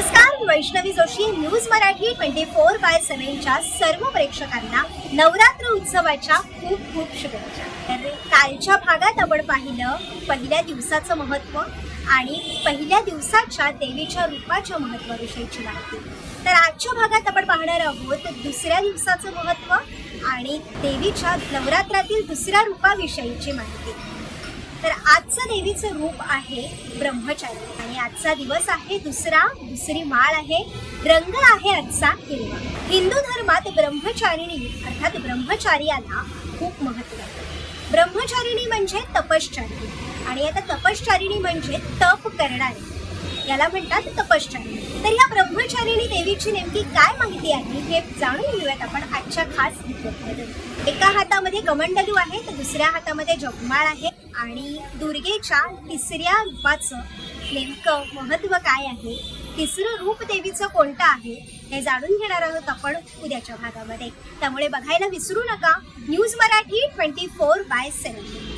नमस्कार Vaishnavi Joshi news Marathi twenty four by सेव्हनच्या सर्व प्रेक्षकांना नवरात्र उत्सवाच्या खूप खूप शुभेच्छा. तर कालच्या भागात आपण पाहिलं पहिल्या दिवसाचं महत्त्व आणि पहिल्या दिवसाच्या देवीच्या रूपाच्या महत्त्वाविषयीची माहिती. तर आजच्या भागात आपण पाहणार आहोत दुसऱ्या दिवसाचं महत्त्व आणि देवीच्या नवरात्रातील दुसऱ्या रूपाविषयीची माहिती. तर आजचं देवीचं रूप आहे ब्रह्मचारी आणि आजचा दिवस आहे दुसरा दुसरी माळ आहे रंग आहे आजचा हिरवा. हिंदू धर्मात ब्रह्मचारिणी अर्थात ब्रह्मचार्याला खूप महत्त्व आहे. ब्रह्मचारिणी म्हणजे तपश्चारिणी. आणि आता तपश्चारिणी म्हणजे तप करणारी. याला म्हणतात तपश्चारिणी. तर या ब्रह्मचारिणी देवीची नेमकी काय माहिती आहे हे जाणून घेऊयात आपण आजच्या खास एका हातामध्ये कमंडलू आहे तर दुसऱ्या हातामध्ये जगमाळ आहे आणि दुर्गेच्या तिसऱ्या रूपाचं नेमकं महत्त्व काय आहे? तिसरं रूप देवीचं कोणतं आहे? हे जाणून घेणार आहोत आपण उद्याच्या भागामध्ये. त्यामुळे बघायला विसरू नका. News Marathi twenty four by seven